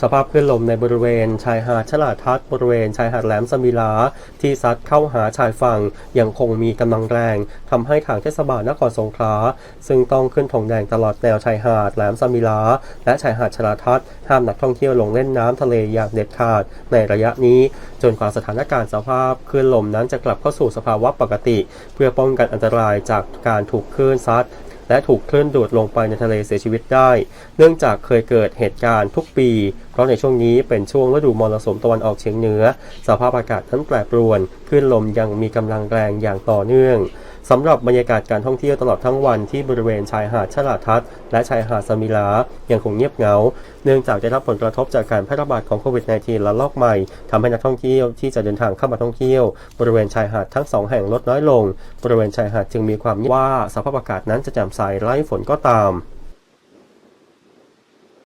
สภาพคลื่นลมในบริเวณชายหาดฉลาดทัดบริเวณชายหาดแหลมสมิลา ที่ซัดเข้าหาชายฝั่งยังคงมีกำลังแรงทำให้ทางเทศบาลนครสงขลาซึ่งต้องขึ้นธงแดงตลอดแนวชายหาดแหลมสมิลา และชายหาดฉลาดทัดห้ามนักท่องเที่ยวลงเล่นน้ำทะเลอย่างเด็ดขาดในระยะนี้จนกว่าสถานการณ์สภาพคลื่นลมนั้นจะกลับเข้าสู่สภาวะปกติ เพื่อป้องกันอันตรายจากการถูกคลื่นซัด และถูกคลื่นดูดลงไปในทะเลเสียชีวิตได้ เนื่องจากเคยเกิดเหตุการณ์ทุกปี เพราะในช่วงนี้เป็นช่วงฤดูมรสุมตะวันออกเฉียงเหนือ สภาพอากาศทั้นแปรปรวน คลื่นลมยังมีกำลังแรงอย่างต่อเนื่อง สำหรับบรรยากาศการท่องเที่ยวตลอดทั้งวันที่บริเวณชายหาดชลาดทัดและชายหาดสมิลายังคงเงียบเหงา เนื่องจากได้รับผลกระทบจากการแพร่ระบาดของโควิด -19 ระลอกใหม่ทำให้นักท่องเที่ยวที่จะเดินทางเข้ามาท่องเที่ยว บริเวณชายหาดทั้งสองแห่งลดน้อยลง บริเวณชายหาดจึงมีความว่าสภาพอากาศนั้นจะแจ่มใสไร้ฝนก็ตาม